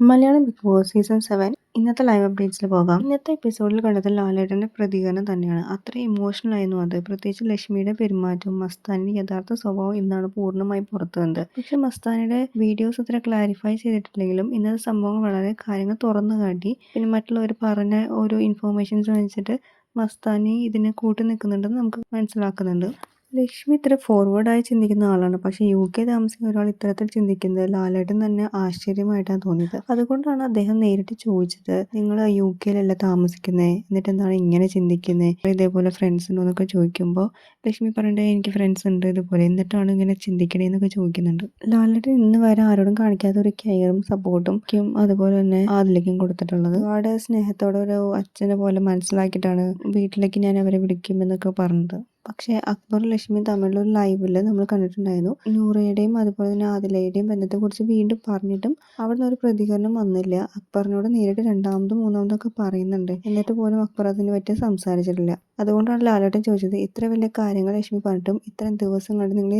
Malayalam Bigg Boss season seven ഇന്നത്തെ live അപ്ഡേറ്റ്സിൽ പോകാം. ഇന്നത്തെ എപ്പിസോഡിൽ കണ്ടത് ലാലേട്ടന്റെ പ്രതികരണം തന്നെയാണ്. അത്ര ഇമോഷണൽ ആയിരുന്നു അത്. പ്രത്യേകിച്ച് ലക്ഷ്മിയുടെ പെരുമാറ്റവും മസ്താനിന്റെ യഥാർത്ഥ സ്വഭാവം ഇന്നാണ് പൂർണമായി പുറത്തു വന്നത്. പക്ഷെ മസ്താനിയുടെ വീഡിയോസ് അത്ര ക്ലാരിഫൈ ചെയ്തിട്ടില്ലെങ്കിലും ഇന്നത്തെ സംഭവം വളരെ കാര്യങ്ങൾ തുറന്നു കാട്ടി. പിന്നെ മറ്റുള്ളവർ പറഞ്ഞ ഓരോ ഇൻഫോർമേഷൻസ് വെച്ചിട്ട് മസ്താനി ഇതിനെ കൂട്ടി നിൽക്കുന്നുണ്ടെന്ന് നമുക്ക് മനസ്സിലാക്കുന്നുണ്ട്. ലക്ഷ്മി ഇത്ര ഫോർവേഡായി ചിന്തിക്കുന്ന ആളാണ്. പക്ഷെ യു കെ താമസിക്കുന്ന ഒരാൾ ഇത്തരത്തിൽ ചിന്തിക്കുന്നത് ലാലേട്ടൻ തന്നെ ആശ്ചര്യമായിട്ടാണ് തോന്നിയത്. അതുകൊണ്ടാണ് അദ്ദേഹം നേരിട്ട് ചോദിച്ചത് നിങ്ങൾ യു കെയിലല്ല താമസിക്കുന്നത് എന്നിട്ട് എന്താണ് ഇങ്ങനെ ചിന്തിക്കുന്നത് ഇതേപോലെ ഫ്രണ്ട്സ് ഉണ്ടോ എന്നൊക്കെ ചോദിക്കുമ്പോൾ ലക്ഷ്മി പറയണ്ടേ എനിക്ക് ഫ്രണ്ട്സ് ഉണ്ട് ഇതുപോലെ. എന്നിട്ടാണ് ഇങ്ങനെ ചിന്തിക്കണേ എന്നൊക്കെ ചോദിക്കുന്നുണ്ട്. ലാലേട്ടൻ ഇന്ന് വരെ ആരോടും കാണിക്കാത്ത ഒരു കെയറും സപ്പോർട്ടും അതുപോലെ തന്നെ ആദിലേക്കും കൊടുത്തിട്ടുള്ളത്. ഒരുപാട് സ്നേഹത്തോടെ ഒരു അച്ഛനെ പോലെ മനസ്സിലാക്കിയിട്ടാണ് വീട്ടിലേക്ക് ഞാൻ അവരെ വിളിക്കുമെന്നൊക്കെ പറഞ്ഞത്. പക്ഷേ അക്ബർ ലക്ഷ്മി തമ്മിലുള്ള ലൈവിൽ നമ്മൾ കണ്ടിട്ടുണ്ടായിരുന്നു. നൂറയുടെയും അതുപോലെ തന്നെ ആദിലയുടെയും ബന്ധത്തെക്കുറിച്ച് വീണ്ടും പറഞ്ഞിട്ടും അവിടെ ഒരു പ്രതികരണം വന്നില്ല. അക്ബറിനോട് നേരിട്ട് രണ്ടാമതും മൂന്നാമതും ഒക്കെ പറയുന്നുണ്ട്. എന്നിട്ട് പോലും അക്ബർ അതിനെ പറ്റി സംസാരിച്ചിട്ടില്ല. അതുകൊണ്ടാണ് ലാലേട്ടൻ ചോദിച്ചത് ഇത്ര വലിയ കാര്യങ്ങൾ ലക്ഷ്മി പറഞ്ഞിട്ടും ഇത്രയും ദിവസം കണ്ട് നിങ്ങൾ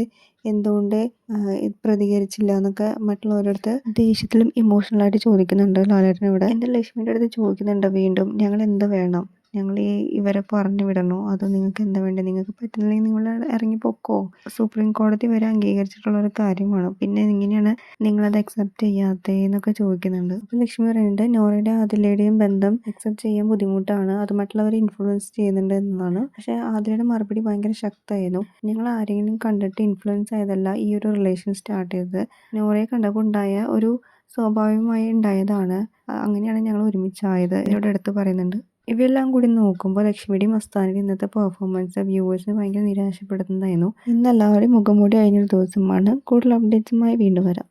എന്തുകൊണ്ട് പ്രതികരിച്ചില്ല എന്നൊക്കെ മറ്റുള്ളവരടുത്ത് ദേഷ്യത്തിലും ഇമോഷണലായിട്ട് ചോദിക്കുന്നുണ്ട് ലാലേട്ടൻ ഇവിടെ. എന്റെ ലക്ഷ്മിയുടെ അടുത്ത് ചോദിക്കുന്നുണ്ട് വീണ്ടും ഞങ്ങൾ എന്ത് വേണം? ഞങ്ങൾ ഈ ഇവരെ പറഞ്ഞു വിടണോ അതോ നിങ്ങൾക്ക് എന്താ വേണ്ടത് നിങ്ങൾക്ക് പറ്റുന്നില്ലെങ്കിൽ നിങ്ങൾ ഇറങ്ങി പൊക്കോ. സുപ്രീം കോടതി വരെ അംഗീകരിച്ചിട്ടുള്ള ഒരു കാര്യമാണ് പിന്നെ എങ്ങനെയാണ് നിങ്ങളത് അക്സെപ്റ്റ് ചെയ്യാത്തത് എന്നൊക്കെ ചോദിക്കുന്നുണ്ട്. അപ്പോൾ ലക്ഷ്മി പറയുന്നുണ്ട് നോറയുടെ ആദിലയുടെയും ബന്ധം അക്സെപ്റ്റ് ചെയ്യാൻ ബുദ്ധിമുട്ടാണ്. അത് മറ്റുള്ളവരെ ഇൻഫ്ലുവൻസ് ചെയ്യുന്നുണ്ട് എന്നതാണ് പക്ഷേ ആദിലയുടെ മറുപടി ഭയങ്കര ശക്തമായിരുന്നു. ഞങ്ങൾ ആരെങ്കിലും കണ്ടിട്ട് ഇൻഫ്ലുവൻസ് ആയതല്ല ഈ ഒരു റിലേഷൻ സ്റ്റാർട്ട് ചെയ്തത്. നോറയെ കണ്ടപ്പോൾ ഉണ്ടായ ഒരു സ്വാഭാവികമായി ഉണ്ടായതാണ്. അങ്ങനെയാണ് ഞങ്ങൾ ഒരുമിച്ചായത് എന്നോട് എടുത്ത് പറയുന്നുണ്ട്. ഇവയെല്ലാം കൂടി നോക്കുമ്പോൾ ലക്ഷ്മിയുടെയും മസ്താനിയുടെയും ഇന്നത്തെ പെർഫോമൻസ് വ്യൂവേഴ്സിനെ ഭയങ്കര നിരാശപ്പെടുത്തുന്നതായിരുന്നു. ഇന്ന് എല്ലാവരും മുഖംമൂടി കഴിഞ്ഞൊരു ദിവസമാണ്. കൂടുതൽ അപ്ഡേറ്റ്സുമായി വീണ്ടും വരാം.